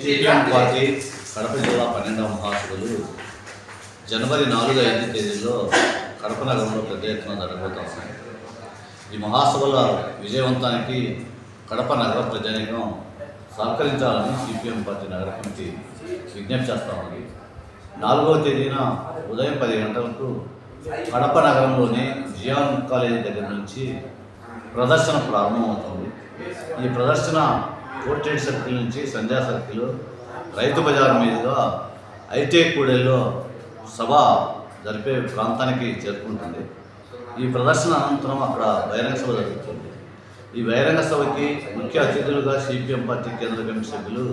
Party Kadapa జిల్లా పన్నెండవ మహాసభలు జనవరి నాలుగు ఐదు తేదీల్లో కడప నగరంలో పెద్ద ఎత్తున జరగబోతా ఉన్నాయి. ఈ మహాసభల విజయవంతానికి కడప నగర ప్రజానీకం సహకరించాలని సిపిఎం పార్టీ నగర కమిటీ విజ్ఞప్తి చేస్తా ఉంది. నాలుగవ తేదీన ఉదయం పది గంటలకు కడప నగరంలోని జియాన్ కాలేజీ దగ్గర నుంచి ప్రదర్శన ప్రారంభమవుతుంది. ఈ ప్రదర్శన కోర్టెడ్ సర్కిల్ నుంచి సంధ్యా సర్కిల్ రైతు బజార్ మీదుగా అయితే కూడెల్లో సభ జరిపే ప్రాంతానికి చేరుకుంటుంది. ఈ ప్రదర్శన అనంతరం అక్కడ బహిరంగ సభ జరుగుతుంది. ఈ బహిరంగ సభకి ముఖ్య అతిథులుగా సిపిఎం పార్టీ కేంద్ర కమిటీ సభ్యులు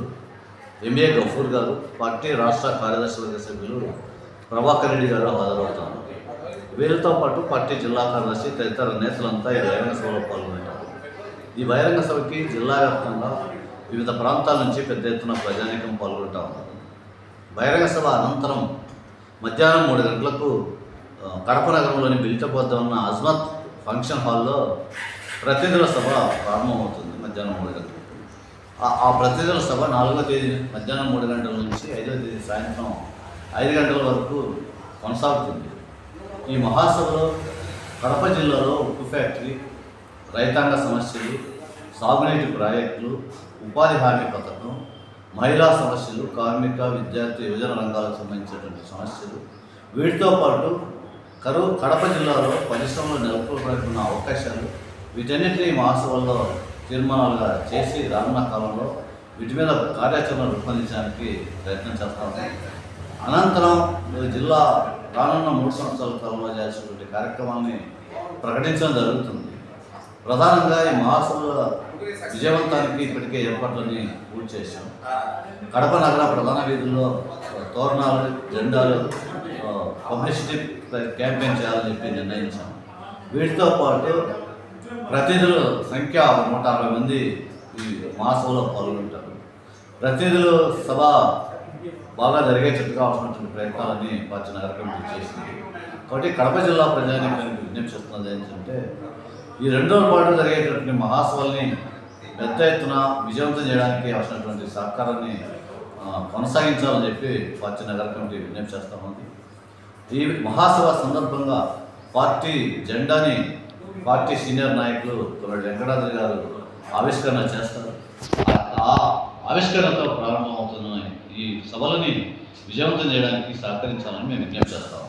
ఎంఏ గఫూర్ గారు పార్టీ రాష్ట్ర కార్యదర్శి వర్గ సభ్యులు ప్రభాకర్ రెడ్డి గారు హాజరవుతారు వీరితో పాటు పార్టీ జిల్లా కార్యదర్శి తదితర నేతలంతా ఈ బహిరంగ సభలో పాల్గొంటారు ఈ బహిరంగ సభకి జిల్లా వ్యాప్తంగా వివిధ ప్రాంతాల నుంచి పెద్ద ఎత్తున ప్రజానీకం పాల్గొంటా ఉన్నారు. బహిరంగ సభ అనంతరం మధ్యాహ్నం మూడు గంటలకు కడప నగరంలోని బిల్టప్ ఉన్న అజ్మత్ ఫంక్షన్ హాల్లో ప్రతినిధుల సభ ప్రారంభమవుతుంది మధ్యాహ్నం మూడు గంటలకు. ఆ- ఆ ప్రతినిధుల సభ నాలుగో తేదీ మధ్యాహ్నం మూడు గంటల నుంచి ఐదవ తేదీ సాయంత్రం ఐదు గంటల వరకు కొనసాగుతుంది. ఈ మహాసభలో కడప జిల్లాలో ఉక్కు ఫ్యాక్టరీ రైతాంగ సమస్యలు సాగునీటి ప్రాజెక్టులు ఉపాధి హామీ పథకం మహిళా సమస్యలు కార్మిక విద్యార్థి యువజన రంగాలకు సంబంధించినటువంటి సమస్యలు. వీటితో పాటు కరువు కడప జిల్లాలో పరిశ్రమలు నెలకొల్పడుతున్న అవకాశాలు వీటన్నిటినీ మహాసభల్లో తీర్మానాలుగా చేసి రానున్న కాలంలో వీటి మీద కార్యాచరణ రూపొందించడానికి ప్రయత్నం చేస్తాము అనంతరం జిల్లా రానున్న మూడు సంవత్సరాల కాలంలో చేసినటువంటి కార్యక్రమాన్ని ప్రకటించడం జరుగుతుంది. ప్రధానంగా ఈ మహాసభల విజయవంతానికి ఇప్పటికే ఏర్పాట్లని పూర్తి చేశాం. కడప నగర ప్రధాన వీధుల్లో తోరణాలు జెండాలు పబ్లిసిటీ క్యాంపెయిన్ చేయాలని చెప్పి నిర్ణయించాం. వీటితో పాటు ప్రతినిధుల సంఖ్య నూట అరవై మంది ఈ మహాసభలో పాల్గొంటారు. ప్రతినిధుల సభ బాగా జరిగేటట్టుగా అవసరమైనటువంటి ప్రయత్నాలని పార్టీ నగర కమిటీ చేసింది. కాబట్టి కడప జిల్లా ప్రజానీకానికి విజ్ఞప్తి చేస్తున్నది ఏంటంటే ఈ రెండో పాటు జరిగేటటువంటి మహాసభల్ని పెద్ద ఎత్తున విజయవంతం చేయడానికి అవసరమైనటువంటి సహకారాన్ని కొనసాగించాలని చెప్పి పార్టీ నగర కమిటీ విజ్ఞప్తి చేస్తా ఉంది. ఈ మహాసభ సందర్భంగా పార్టీ జెండాని పార్టీ సీనియర్ నాయకులు తొలడి వెంకటాద్రి గారు ఆవిష్కరణ చేస్తారు. ఆ- ఆవిష్కరణతో ప్రారంభమవుతున్న ఈ సభలని విజయవంతం చేయడానికి సహకరించాలని మేము విజ్ఞప్తి చేస్తాము